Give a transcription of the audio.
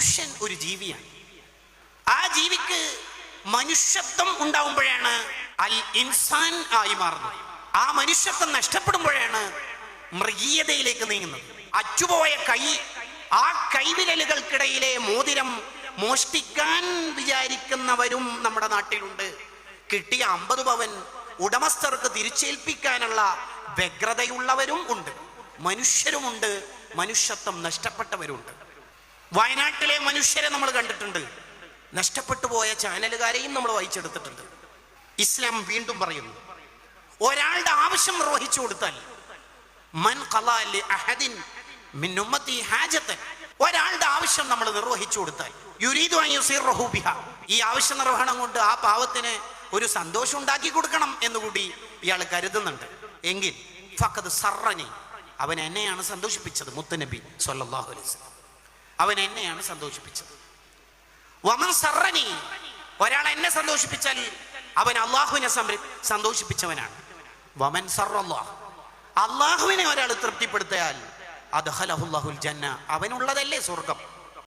മനുഷ്യൻ ഒരു ജീവിയാണ്. ആ ജീവിക്ക് മനുഷ്യത്വം ഉണ്ടാവുമ്പോഴാണ് അൽ ഇൻസാൻ ആയി മാറുന്നത്. ആ മനുഷ്യത്വം നഷ്ടപ്പെടുമ്പോഴാണ് മൃഗീയതയിലേക്ക് നീങ്ങുന്നത്. അച്ചുപോയ കൈ ആ കൈവിരലുകൾക്കിടയിലെ മോതിരം മോഷ്ടിക്കാൻ വിചാരിക്കുന്നവരും നമ്മുടെ നാട്ടിലുണ്ട്. കിട്ടിയ അമ്പത് പവൻ ഉടമസ്ഥർക്ക് തിരിച്ചേൽപ്പിക്കാനുള്ള വ്യഗ്രതയുള്ളവരും ഉണ്ട്. മനുഷ്യരുമുണ്ട് മനുഷ്യത്വം നഷ്ടപ്പെട്ടവരുണ്ട് വയനാട്ടിലെ മനുഷ്യരെ നമ്മൾ കണ്ടിട്ടുണ്ട്. നഷ്ടപ്പെട്ടു പോയ ചാനലുകാരെയും നമ്മൾ വായിച്ചെടുത്തിട്ടുണ്ട്. ഇസ്ലാം വീണ്ടും പറയുന്നു. ഒരാളുടെ ആവശ്യം നിർവഹിച്ചു കൊടുത്താൽ ഒരാളുടെ ആവശ്യം നമ്മൾ നിർവഹിച്ചു കൊടുത്താൽ ഈ ആവശ്യ നിർവഹണം കൊണ്ട് ആ പാവത്തിന് ഒരു സന്തോഷം ഉണ്ടാക്കി കൊടുക്കണം എന്നുകൂടി ഇയാൾ കരുതുന്നുണ്ട്. എങ്കിൽ അവൻ എന്നെയാണ് സന്തോഷിപ്പിച്ചത് മുത്തനബി സല്ലല്ലാഹു അലൈഹി അവൻ എന്നെയാണ് സന്തോഷിപ്പിച്ചത്. വമൻ സറനി ഒരാൾ എന്നെ സന്തോഷിപ്പിച്ചാൽ അവൻ അള്ളാഹുവിനെ സന്തോഷിപ്പിച്ചവനാണ്. വമൻ സർറല്ലാഹ് അള്ളാഹുവിനെ ഒരാൾ തൃപ്തിപ്പെടുത്തിയാൽ അത് ഹലഹുല്ലാഹുൽ ജന്ന അവനുള്ളതല്ലേ സ്വർഗം